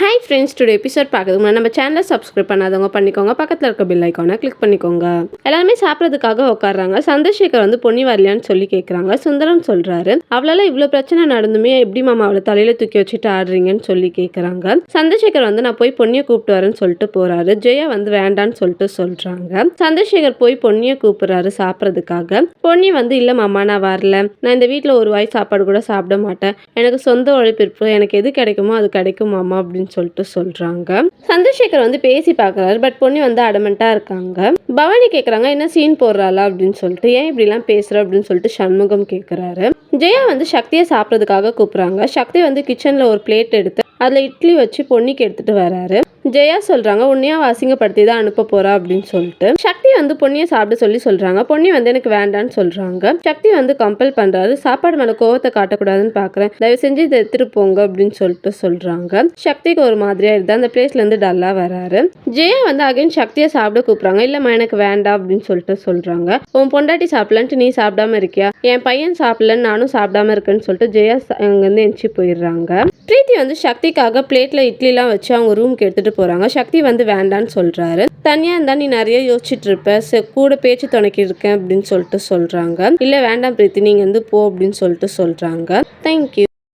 Hi friends today episode பார்க்குறதுக்கு முன்னாடி நம்ம சேனலை சப்ஸ்கிரைப் பண்ணாதவங்க பண்ணிக்கோங்க. பக்கத்தில் இருக்க பில் ஐக்கானை கிளிக் பண்ணிக்கோங்க. எல்லாருமே சாப்பிட்றதுக்காக உட்காடுறாங்க சந்திரசேகர் வந்து பொன்னி வரலையான்னு சொல்லி கேட்குறாங்க சுந்தரம் சொல்கிறாரு அவளால் இவ்வளோ பிரச்சனை நடந்துமே எப்படி மாமா அவளை தலையில் தூக்கி வச்சுட்டு ஆடுறீங்கன்னு சொல்லி கேட்குறாங்க சந்திரசேகர் வந்து நான் போய் பொன்னியை கூப்பிட்டு வரேன்னு சொல்லிட்டு போகிறாரு ஜெயா வந்து வேண்டான்னு சொல்லிட்டு சொல்கிறாங்க சந்திரசேகர் போய் பொன்னியை கூப்பிட்றாரு சாப்பிட்றதுக்காக. பொன்னி வந்து இல்லை மாமா நான் வரல. நான் இந்த வீட்டில் ஒரு வாய் சாப்பாடு கூட சாப்பிட மாட்டேன். எனக்கு சொந்த உழைப்பு இருக்கு. எனக்கு எது கிடைக்குமோ அது கிடைக்கும் மாமா அப்படின்னு சொல்லிட்டு சொல்றாங்க. சந்திரசேகர் வந்து பேசி பார்க்குறாரு பட் பொன்னி வந்து அடமெண்ட்டாக இருக்காங்க. பவானி கேக்குறாங்க என்ன சீன் போடுறாளா? அப்படின்னு சொல்லிட்டு ஏன் இப்படிலாம் பேசுகிற அப்படின்னு சொல்லிட்டு சண்முகம் கேட்குறாரு ஜெயா வந்து சக்தியை சாப்பிட்றதுக்காக கூப்பிடுறாங்க. சக்தி வந்து கிச்சன்ல ஒரு பிளேட் எடுத்து அதில் இட்லி வச்சு பொன்னிக்கு எடுத்துட்டு வராரு. ஜெயா சொல்கிறாங்க உன்னையா அசிங்கப்படுத்தி தான் அனுப்ப போறா? அப்படின்னு சொல்லிட்டு. சக்தி வந்து பொன்னியை சாப்பிட சொல்லி சொல்கிறாங்க பொன்னி வந்து எனக்கு வேண்டான்னு சொல்கிறாங்க சக்தி வந்து கம்பல் பண்ணுறாரு சாப்பாடு மேலே கோவத்தை காட்டக்கூடாதுன்னு பார்க்குறேன் தயவு செஞ்சு இதை எடுத்துட்டு போங்க அப்படின்னு சொல்லிட்டு சொல்கிறாங்க சக்திக்கு ஒரு மாதிரியாக இருக்கு. அந்த பிளேஸ்லேருந்து டல்லாக வராரு. ஜெயா வந்து அகைன் சக்தியை சாப்பிட கூப்பிட்றாங்க. இல்லைம்மா எனக்கு வேண்டாம் அப்படின்னு சொல்லிட்டு சொல்கிறாங்க உன் பொண்டாட்டி சாப்பிடலன்ட்டு நீ சாப்பிடாம இருக்கியா? என் பையன் சாப்பிடலன்னு நானும் சாப்பிடாம இருக்கேன்னு சொல்லிட்டு ஜெயா அங்கேருந்து எந்திச்சு போயிடுறாங்க. பிரீத்தி வந்து சக்திக்காக பிளேட்ல இட்லிலாம் வச்சு அவங்க ரூம்க்கு எடுத்துகிட்டு போறாங்க. சக்தி வந்து வேண்டான்னு சொல்றாரு. தனியா இருந்தா நீ நிறைய யோசிச்சுட்டு இருப்ப. கூட பேச்சு துணைக்கி இருக்கேன் அப்படின்னு சொல்லிட்டு சொல்றாங்க. இல்ல வேண்டாம் பிரீத்தி நீங்க வந்து போ அப்படின்னு சொல்லிட்டு சொல்றாங்க. தேங்க்யூ